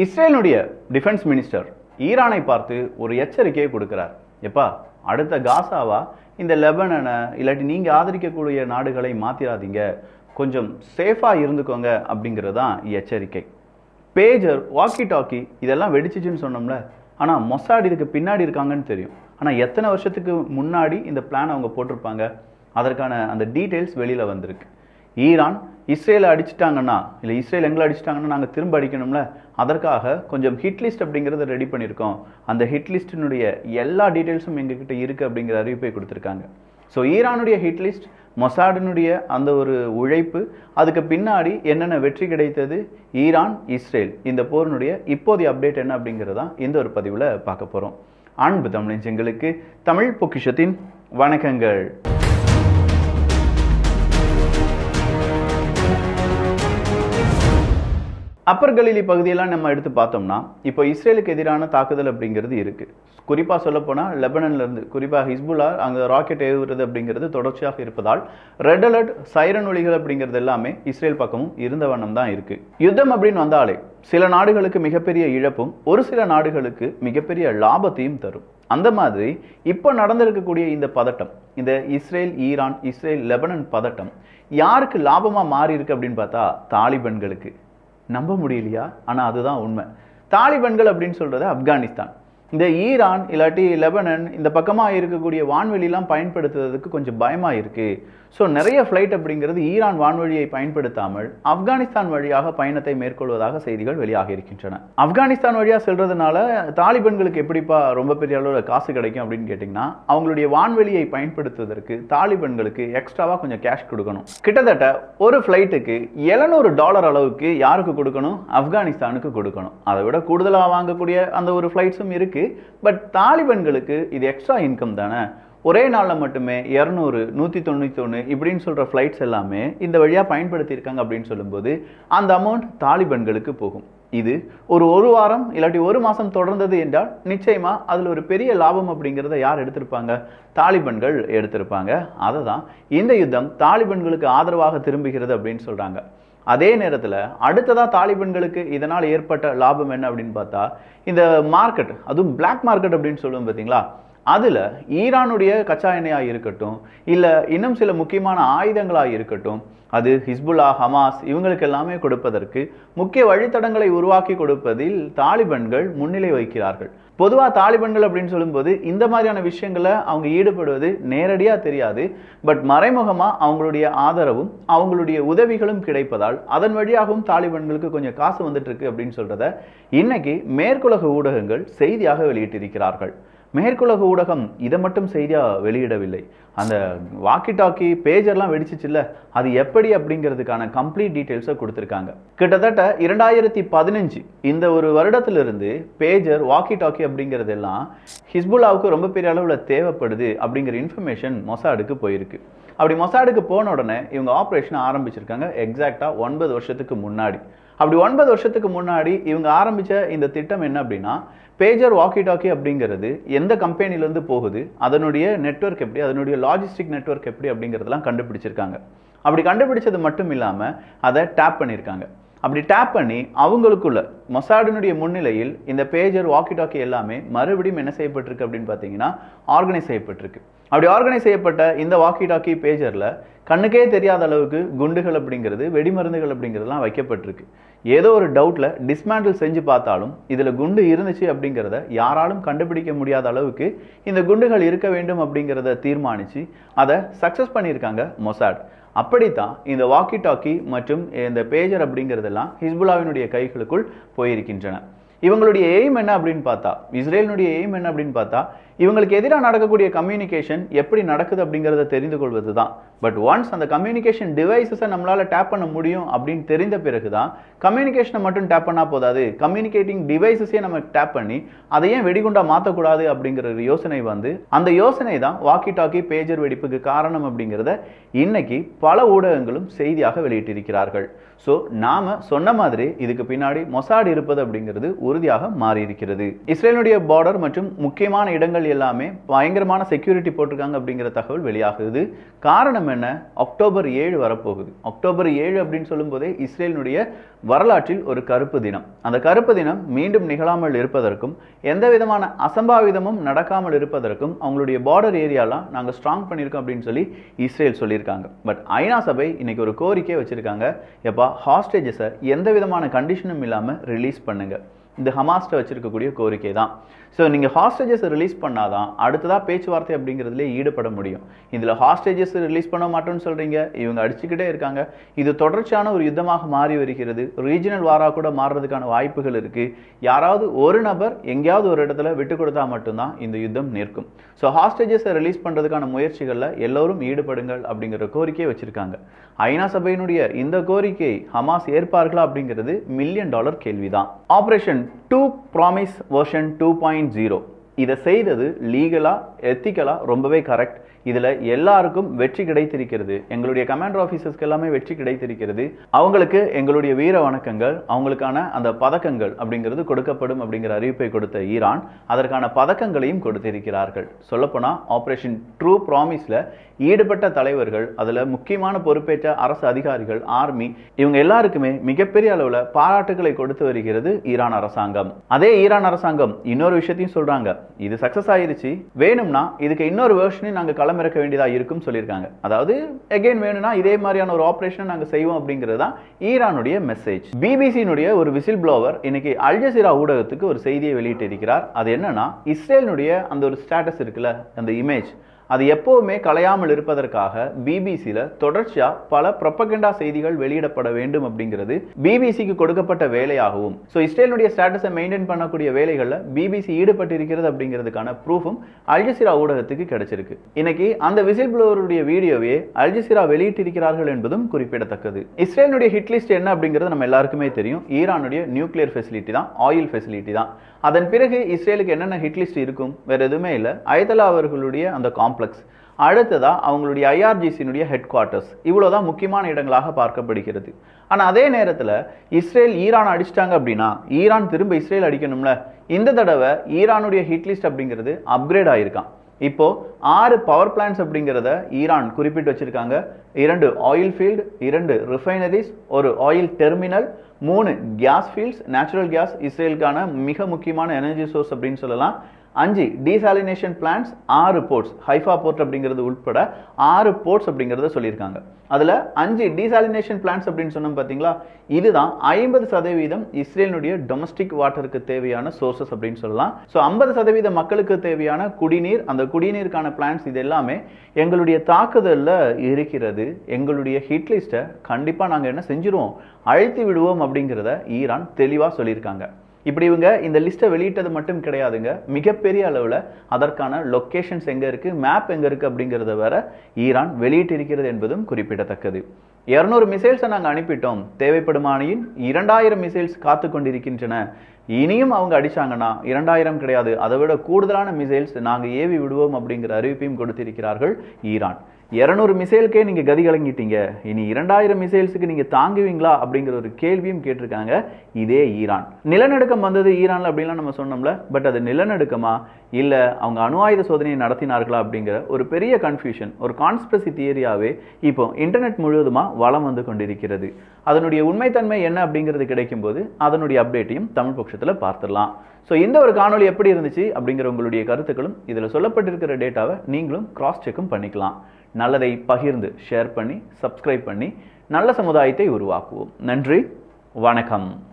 இஸ்ரேலுடைய defence minister ஈரானை பார்த்து ஒரு எச்சரிக்கையை கொடுக்கிறார். எப்பா அடுத்த காசாவா? இந்த லெபனனை இல்லாட்டி நீங்கள் ஆதரிக்கக்கூடிய நாடுகளை மாத்திராதீங்க. கொஞ்சம் சேஃபாக இருந்துக்கோங்க அப்படிங்கிறது தான் எச்சரிக்கை. பேஜர் வாக்கி டாக்கி இதெல்லாம் வெடிச்சிச்சுன்னு சொன்னோம்ல. ஆனால் மொசாட் இதுக்கு பின்னாடி இருக்காங்கன்னு தெரியும். ஆனால் எத்தனை வருஷத்துக்கு முன்னாடி இந்த பிளான் அவங்க போட்டிருப்பாங்க? அதற்கான அந்த டீட்டெயில்ஸ் வெளியில் வந்திருக்கு. ஈரான் இஸ்ரேலை அடிச்சிட்டாங்கன்னா இல்லை இஸ்ரேல் எங்களை அடிச்சிட்டாங்கன்னா நாங்கள் திரும்ப அடிக்கணும்ல? அதற்காக கொஞ்சம் ஹிட் லிஸ்ட் அப்படிங்கிறத ரெடி பண்ணியிருக்கோம். அந்த ஹிட் லிஸ்டினுடைய எல்லா டீட்டெயில்ஸும் எங்ககிட்ட இருக்குது அப்படிங்கிற அறிவிப்பை கொடுத்துருக்காங்க. ஸோ ஈரானுடைய ஹிட் லிஸ்ட் மொசாடினுடைய அந்த ஒரு உழைப்பு அதுக்கு பின்னாடி என்னென்ன வெற்றி கிடைத்தது? Iran Israel. இந்த போரினுடைய இப்போதைய அப்டேட் என்ன அப்படிங்கிறது தான் இந்த ஒரு பதிவில் பார்க்க போகிறோம் அன்பு தமிழஞ்சங்களுக்கு தமிழ் பொக்கிஷத்தின் வணக்கங்கள். அப்பர் கலிலி பகுதியெல்லாம் நம்ம எடுத்து பார்த்தோம்னா இப்போ இஸ்ரேலுக்கு எதிரான தாக்குதல் அப்படிங்கிறது இருக்குது குறிப்பாக சொல்லப்போனால் லெபனன்ல இருந்து குறிப்பாக ஹிஸ்புல்லா அங்கே ராக்கெட் ஏவுறது அப்படிங்கிறது தொடர்ச்சியாக இருப்பதால் ரெட் அலர்ட் சைரன் ஒலிகள் அப்படிங்கிறது எல்லாமே இஸ்ரேல் பக்கமும் இருந்த வண்ணம் தான் இருக்குது யுத்தம் அப்படின்னு வந்தாலே சில நாடுகளுக்கு மிகப்பெரிய இழப்பும் ஒரு சில நாடுகளுக்கு மிகப்பெரிய லாபத்தையும் தரும். அந்த மாதிரி இப்போ நடந்திருக்கக்கூடிய இந்த பதட்டம் இந்த இஸ்ரேல் ஈரான் இஸ்ரேல் லெபனன் பதட்டம் யாருக்கு லாபமாக மாறி இருக்கு அப்படின்னு பார்த்தா தாலிபன்களுக்கு. நம்ப முடியலையா? ஆனால் அதுதான் உண்மை. தாலிபன்கள் அப்படின்னு சொல்றது ஆப்கானிஸ்தான். இந்த ஈரான் இல்லாட்டி லெபனன் இந்த பக்கமாக இருக்கக்கூடிய வான்வெளிலாம் பயன்படுத்துறதுக்கு கொஞ்சம் பயமாக இருக்குது ஸோ நிறைய ஃப்ளைட் அப்படிங்கிறது ஈரான் வான்வழியை பயன்படுத்தாமல் ஆப்கானிஸ்தான் வழியாக பயணத்தை மேற்கொள்வதாக செய்திகள் வெளியாக இருக்கின்றன. ஆப்கானிஸ்தான் வழியாக செல்றதுனால தாலிபன்களுக்கு எப்படிப்பா ரொம்ப பெரிய அளவில் காசு கிடைக்கும் அப்படின்னு கேட்டிங்கன்னா அவங்களுடைய வான்வெளியை பயன்படுத்துவதற்கு தாலிபன்களுக்கு எக்ஸ்ட்ராவாக கொஞ்சம் கேஷ் கொடுக்கணும். கிட்டத்தட்ட ஒரு ஃப்ளைட்டுக்கு எழுநூறு டாலர் அளவுக்கு யாருக்கு கொடுக்கணும்? ஆப்கானிஸ்தானுக்கு கொடுக்கணும். அதை விட கூடுதலாக வாங்கக்கூடிய அந்த ஒரு ஃப்ளைட்ஸும் இருக்குது பட் தாலிபன்களுக்கு இது எக்ஸ்ட்ரா இன்கம் தானே? ஒரே நாளில் மட்டுமே இரநூறு நூற்றி தொண்ணூற்றி இப்படின்னு சொல்கிற ஃப்ளைட்ஸ் எல்லாமே இந்த வழியாக பயன்படுத்தியிருக்காங்க அப்படின்னு சொல்லும்போது அந்த அமௌண்ட் தாலிபன்களுக்கு போகும். இது ஒரு ஒரு வாரம் இல்லாட்டி ஒரு மாதம் தொடர்ந்தது என்றால் நிச்சயமாக அதில் ஒரு பெரிய லாபம் அப்படிங்கிறத யார் எடுத்திருப்பாங்க? தாலிபன்கள் எடுத்திருப்பாங்க. அதை தான் இந்த யுத்தம் தாலிபன்களுக்கு ஆதரவாக திரும்புகிறது அப்படின்னு சொல்கிறாங்க அதே நேரத்தில் அடுத்ததாக தாலிபன்களுக்கு இதனால் ஏற்பட்ட லாபம் என்ன அப்படின்னு பார்த்தா இந்த மார்க்கெட் அதுவும் பிளாக் மார்க்கெட் அப்படின்னு சொல்லுவோம் பார்த்தீங்களா? அதில் ஈரானுடைய கச்சா எண்ணெயாக இருக்கட்டும் இல்லை இன்னும் சில முக்கியமான ஆயுதங்களாக இருக்கட்டும் அது ஹிஸ்புல்லா ஹமாஸ் இவங்களுக்கு எல்லாமே கொடுப்பதற்கு முக்கிய வழித்தடங்களை உருவாக்கி கொடுப்பதில் தாலிபன்கள் முன்னிலை வைக்கிறார்கள் பொதுவாக தாலிபன்கள் அப்படின்னு சொல்லும்போது இந்த மாதிரியான விஷயங்களை அவங்க ஈடுபடுவது நேரடியாக தெரியாது பட் மறைமுகமாக அவங்களுடைய ஆதரவும் அவங்களுடைய உதவிகளும் கிடைப்பதால் அதன் வழியாகவும் தாலிபன்களுக்கு கொஞ்சம் காசு வந்துட்டு இருக்கு அப்படின்னு சொல்றத இன்னைக்கு மேற்குலக ஊடகங்கள் செய்தியாக வெளியிட்டிருக்கிறார்கள். மேற்குலக ஊடகம் இதை மட்டும் செய்தியாக வெளியிடவில்லை. அந்த வாக்கி டாக்கி பேஜர்லாம் வெடிச்சிச்சுல்ல அது எப்படி அப்படிங்கிறதுக்கான கம்ப்ளீட் டீட்டெயில்ஸை கொடுத்துருக்காங்க. கிட்டத்தட்ட இரண்டாயிரத்தி பதினஞ்சு இந்த ஒரு வருடத்திலிருந்து பேஜர் வாக்கி டாக்கி அப்படிங்கிறதெல்லாம் ஹிஸ்புல்லாவுக்கு ரொம்ப பெரிய அளவில் தேவைப்படுது அப்படிங்கிற இன்ஃபர்மேஷன் மொசாடுக்கு போயிருக்கு. அப்படி மொசாடுக்கு போன உடனே இவங்க ஆப்ரேஷனை ஆரம்பிச்சிருக்காங்க எக்ஸாக்டாக ஒன்பது வருஷத்துக்கு முன்னாடி. அப்படி ஒன்பது வருஷத்துக்கு முன்னாடி இவங்க ஆரம்பித்த இந்த திட்டம் என்ன அப்படின்னா பேஜர் வாக்கி டாக்கி அப்படிங்கிறது எந்த கம்பெனிலேருந்து போகுது அதனுடைய நெட்ஒர்க் எப்படி அதனுடைய லாஜிஸ்டிக் நெட்ஒர்க் எப்படி அப்படிங்கிறதெல்லாம் கண்டுபிடிச்சிருக்காங்க. அப்படி கண்டுபிடிச்சது மட்டும் இல்லாமல் அதை டேப் பண்ணியிருக்காங்க அப்படி டேப் பண்ணி அவங்களுக்குள்ள மொசாடினுடைய முன்னிலையில் இந்த பேஜர் வாக்கி டாக்கி எல்லாமே மறுபடியும் என்ன செய்யப்பட்டிருக்கு அப்படின்னு பார்த்தீங்கன்னா ஆர்கனைஸ் செய்யப்பட்டிருக்கு. அப்படி ஆர்கனைஸ் செய்யப்பட்ட இந்த வாக்கி டாக்கி பேஜரில் கண்ணுக்கே தெரியாத அளவுக்கு குண்டுகள் அப்படிங்கிறது வெடிமருந்துகள் அப்படிங்கிறதுலாம் வைக்கப்பட்டிருக்கு. ஏதோ ஒரு டவுட்டில் டிஸ்மேண்டில் செஞ்சு பார்த்தாலும் இதில் குண்டு இருந்துச்சு அப்படிங்கிறத யாராலும் கண்டுபிடிக்க முடியாத அளவுக்கு இந்த குண்டுகள் இருக்க வேண்டும் அப்படிங்கிறத தீர்மானித்து அதை சக்ஸஸ் பண்ணியிருக்காங்க மொசாட். அப்படித்தான் இந்த வாக்கி டாக்கி மற்றும் இந்த பேஜர் அப்படிங்கிறதெல்லாம் ஹிஸ்புல்லாவினுடைய கைகளுக்குள் போயிருக்கின்றன. இவங்களுடைய எய்ம் என்ன அப்படின்னு பார்த்தா இஸ்ரேலினுடைய எய்ம் என்ன அப்படின்னு பார்த்தா இவங்களுக்கு எதிராக நடக்கக்கூடிய கம்யூனிகேஷன் எப்படி நடக்குது அப்படிங்கிறத தெரிந்து கொள்வது தான் பட் ஒன்ஸ் அந்த கம்யூனிகேஷன் டிவைசஸை நம்மளால் டேப் பண்ண முடியும் அப்படின்னு தெரிந்த பிறகு தான் கம்யூனிகேஷனை மட்டும் டேப் பண்ணால் போதாது. கம்யூனிகேட்டிங் டிவைசஸே நம்ம டேப் பண்ணி அதை ஏன் வெடிகுண்டா மாற்றக்கூடாது அப்படிங்கிற ஒரு யோசனை வந்து அந்த யோசனை தான் வாக்கி டாக்கி பேஜர் வெடிப்புக்கு காரணம் அப்படிங்கிறத இன்னைக்கு பல ஊடகங்களும் செய்தியாக வெளியிட்டிருக்கிறார்கள். ஸோ நாம சொன்ன மாதிரி இதுக்கு பின்னாடி மொசாடு இருப்பது அப்படிங்கிறது உறுதியாக மாறியிருக்கிறது. இஸ்ரேலுடைய பார்டர் மற்றும் முக்கியமான இடங்கள் எல்லாமே பயங்கரமான செக்யூரிட்டி போட்டிருக்காங்க அப்படிங்கிற தகவல் வெளியாகுது. காரணம் என்ன? அக்டோபர் ஏழு வரப்போகுது. அக்டோபர் ஏழு அப்படின்னு சொல்லும்போதே இஸ்ரேலினுடைய வரலாற்றில் ஒரு கருப்பு தினம். அந்த கருப்பு தினம் மீண்டும் நிகழாமல் இருப்பதற்கும் எந்த விதமான அசம்பாவிதமும் நடக்காமல் இருப்பதற்கும் அவங்களுடைய பார்டர் ஏரியாலாம் நாங்கள் ஸ்ட்ராங் பண்ணியிருக்கோம் அப்படின்னு சொல்லி இஸ்ரேல் சொல்லியிருக்காங்க. பட் ஐநா சபை இன்னைக்கு ஒரு கோரிக்கை வச்சிருக்காங்க. எப்பா ஹாஸ்டேஜஸை எந்த விதமான கண்டிஷனும் இல்லாமல் ரிலீஸ் பண்ணுங்க. இந்த ஹமாஸ்ட்டை வச்சிருக்கக்கூடிய கோரிக்கை தான். ஸோ நீங்கள் ஹாஸ்டேஜஸ் ரிலீஸ் பண்ணாதான் அடுத்ததாக பேச்சுவார்த்தை அப்படிங்கிறதுலே ஈடுபட முடியும். இதில் ஹாஸ்டேஜஸ் ரிலீஸ் பண்ண மாட்டோம்னு சொல்கிறீங்க இவங்க அடிச்சுக்கிட்டே இருக்காங்க. இது தொடர்ச்சியான ஒரு யுத்தமாக மாறி வருகிறது. ரீஜனல் வாராக கூட மாறுறதுக்கான வாய்ப்புகள் இருக்குது யாராவது ஒரு நபர் எங்கேயாவது ஒரு இடத்துல விட்டு கொடுத்தா மட்டும்தான் இந்த யுத்தம் நிற்கும். ஸோ ஹாஸ்டேஜஸை ரிலீஸ் பண்ணுறதுக்கான முயற்சிகளில் எல்லோரும் ஈடுபடுங்கள் அப்படிங்கிற கோரிக்கையை வச்சுருக்காங்க. ஐநா சபையினுடைய இந்த கோரிக்கை ஹமாஸ் ஏற்பார்களா அப்படிங்கிறது மில்லியன் டாலர் கேள்விதான். ஆப்ரேஷன் 2 promise version 2.0 இதை செய்தது லீகலாக எத்திக்கலாக ரொம்பவே கரெக்ட் இதில் எல்லாருக்கும் வெற்றி கிடைத்திருக்கிறது. எங்களுடைய கமாண்டர் ஆஃபீஸர்ஸ்க்கு எல்லாமே வெற்றி கிடைத்திருக்கிறது. அவங்களுக்கு எங்களுடைய வீர வணக்கங்கள் அவங்களுக்கான அந்த பதக்கங்கள் அப்படிங்கிறது கொடுக்கப்படும் அப்படிங்கிற அறிவிப்பை கொடுத்த ஈரான் அதற்கான பதக்கங்களையும் கொடுத்திருக்கிறார்கள். சொல்லப்போனால் ஆப்ரேஷன் ட்ரூ ப்ராமிஸில் ஈடுபட்ட தலைவர்கள் அதில் முக்கியமான பொறுப்பேற்ற அரசு அதிகாரிகள் ஆர்மி இவங்க எல்லாருக்குமே மிகப்பெரிய அளவில் பாராட்டுகளை கொடுத்து வருகிறது ஈரான் அரசாங்கம். அதே ஈரான் அரசாங்கம் இன்னொரு விஷயத்தையும் சொல்கிறாங்க இது சக்சஸ் ஆயிருச்சு. வேணும்னா இதுக்கு இன்னொரு வேர்ஷனையும் நாங்கள் களமிறக்க வேண்டியதாக இருக்கும்னு சொல்லியிருக்காங்க. அதாவது எகெயின் வேணும்னா இதே மாதிரியான ஒரு ஆப்ரேஷனை நாங்கள் செய்வோம் அப்படிங்கிறது தான் ஈரானுடைய மெசேஜ் பிபிசியினுடைய ஒரு விசில் ப்ளோவர் இன்னைக்கு அல்ஜசீரா ஊடகத்துக்கு ஒரு செய்தியை வெளியிட்டிருக்கிறார். அது என்னன்னா இஸ்ரேலினுடைய அந்த ஒரு ஸ்டேட்டஸ் இருக்குல்ல அந்த இமேஜ் அது எப்போவுமே கலையாமல் இருப்பதற்காக பிபிசியில் தொடர்ச்சியாக பல ப்ரொப்பகண்டா செய்திகள் வெளியிடப்பட வேண்டும் அப்படிங்கிறது பிபிசிக்கு கொடுக்கப்பட்ட வேலையாகவும். ஸோ இஸ்ரேலுடைய ஸ்டேட்டஸை மெயின்டைன் பண்ணக்கூடிய வேலைகளில் பிபிசி ஈடுபட்டிருக்கிறது அப்படிங்கிறதுக்கான ப்ரூஃபும் அல்ஜசிரா ஊடகத்துக்கு கிடைச்சிருக்கு. இன்னைக்கு அந்த விசில் ப்ளோவருடைய வீடியோவே அல்ஜசிரா வெளியிட்டிருக்கிறார்கள் என்பதும் குறிப்பிடத்தக்கது. இஸ்ரேலுடைய ஹிட்லிஸ்ட் என்ன அப்படிங்கிறது நம்ம எல்லாருக்குமே தெரியும். ஈரானுடைய நியூக்ளியர் ஃபெசிலிட்டி தான் ஆயில் ஃபெசிலிட்டி தான். அதன் பிறகு இஸ்ரேலுக்கு என்னென்ன ஹிட்லிஸ்ட் இருக்கும்? வேற எதுவுமே இல்லை. அயதலா அவர்களுடைய அந்த காம்ப்ளெக்ஸ் அடுத்ததா அவங்களுடைய ஐஆர்ஜிசியினுடைய ஹெட் குவார்ட்டர்ஸ் இவ்வளோதான் முக்கியமான இடங்களாக பார்க்கப்படுகிறது. ஆனால் அதே நேரத்தில் இஸ்ரேல் ஈரான் அடிச்சிட்டாங்க அப்படின்னா ஈரான் திரும்ப இஸ்ரேல் அடிக்கணும்ல? இந்த தடவை ஈரானுடைய ஹிட் லிஸ்ட் அப்படிங்கிறது அப்கிரேட் ஆயிருக்கான். இப்போ ஆறு பவர் பிளான்ஸ் அப்படிங்கிறத ஈரான் குறிப்பிட்டு வச்சிருக்காங்க. இரண்டு ஆயில் ஃபீல்டு இரண்டு ரிஃபைனரிஸ் ஒரு ஆயில் டெர்மினல் மூணு கேஸ் ஃபீல்ட்ஸ் நேச்சுரல் கேஸ் இஸ்ரேலுக்கான மிக முக்கியமான எனர்ஜி சோர்ஸ் அப்படின்னு சொல்லலாம். அஞ்சு டீசாலினேஷன் பிளான்ஸ் ஆறு போர்ட்ஸ் ஹைஃபா போர்ட் அப்படிங்கிறது உட்பட ஆறு போர்ட்ஸ் அப்படிங்கிறத சொல்லியிருக்காங்க. அதில் அஞ்சு டீசாலினேஷன் பிளான்ஸ் அப்படின்னு சொன்னோம் பார்த்தீங்களா இதுதான் ஐம்பது சதவீதம் இஸ்ரேலினுடைய டொமஸ்டிக் வாட்டருக்கு தேவையான சோர்சஸ் அப்படின்னு சொல்லலாம். ஸோ ஐம்பது சதவீத மக்களுக்கு தேவையான குடிநீர் அந்த குடிநீருக்கான பிளான்ஸ் இது எல்லாமே எங்களுடைய தாக்குதலில் இருக்கிறது. எங்களுடைய ஹிட்லிஸ்ட்டை கண்டிப்பாக நாங்கள் என்ன செஞ்சிருவோம்? அழைத்து விடுவோம் அப்படிங்கிறத ஈரான் தெளிவாக சொல்லியிருக்காங்க. இப்படி இவங்க இந்த லிஸ்ட்டை வெளியிட்டது மட்டும் கிடையாதுங்க. மிகப்பெரிய அளவில் அதற்கான லொக்கேஷன்ஸ் எங்கே இருக்குது மேப் எங்கே இருக்குது அப்படிங்கிறத வேற ஈரான் வெளியிட்டிருக்கிறது என்பதும் குறிப்பிடத்தக்கது. இரநூறு மிசைல்ஸை நாங்கள் அனுப்பிட்டோம். தேவைப்படுமானியின் இரண்டாயிரம் மிசைல்ஸ் காத்து கொண்டிருக்கின்றன. இனியும் அவங்க அடிச்சாங்கன்னா இரண்டாயிரம் கிடையாது. அதை விட கூடுதலான மிசைல்ஸ் நாங்கள் ஏவி விடுவோம் அப்படிங்கிற அறிவிப்பையும் கொடுத்திருக்கிறார்கள் ஈரான். இரநூறு மிசைலுக்கே நீங்கள் கதி கலங்கிட்டீங்க. இனி இரண்டாயிரம் மிசைல்ஸுக்கு நீங்கள் தாங்குவீங்களா? அப்படிங்கிற ஒரு கேள்வியும் கேட்டிருக்காங்க. இதே ஈரான். நிலநடுக்கம் வந்தது ஈரானில் அப்படின்லாம் நம்ம சொன்னோம்ல. பட் அது நிலநடுக்கமா? இல்லை அவங்க அணு ஆயுத சோதனையை நடத்தினார்களா? அப்படிங்கிற ஒரு பெரிய கன்ஃபியூஷன் ஒரு கான்ஸ்பிரசி தியரியாகவே இப்போ இன்டர்நெட் முழுவதுமாக வளம் வந்து கொண்டிருக்கிறது. அதனுடைய உண்மைத்தன்மை என்ன அப்படிங்கிறது கிடைக்கும்போது அதனுடைய அப்டேட்டையும் தமிழ் பட்சத்தில் பார்த்துடலாம். ஸோ இந்த ஒரு காணொளி எப்படி இருந்துச்சு அப்படிங்கிற உங்களுடைய கருத்துக்களும் இதில் சொல்லப்பட்டிருக்கிற டேட்டாவை நீங்களும் கிராஸ் செக்கும் பண்ணிக்கலாம். நல்லதை பகிர்ந்து ஷேர் பண்ணி சப்ஸ்கிரைப் பண்ணி நல்ல சமுதாயத்தை உருவாக்குவோம். நன்றி வணக்கம்.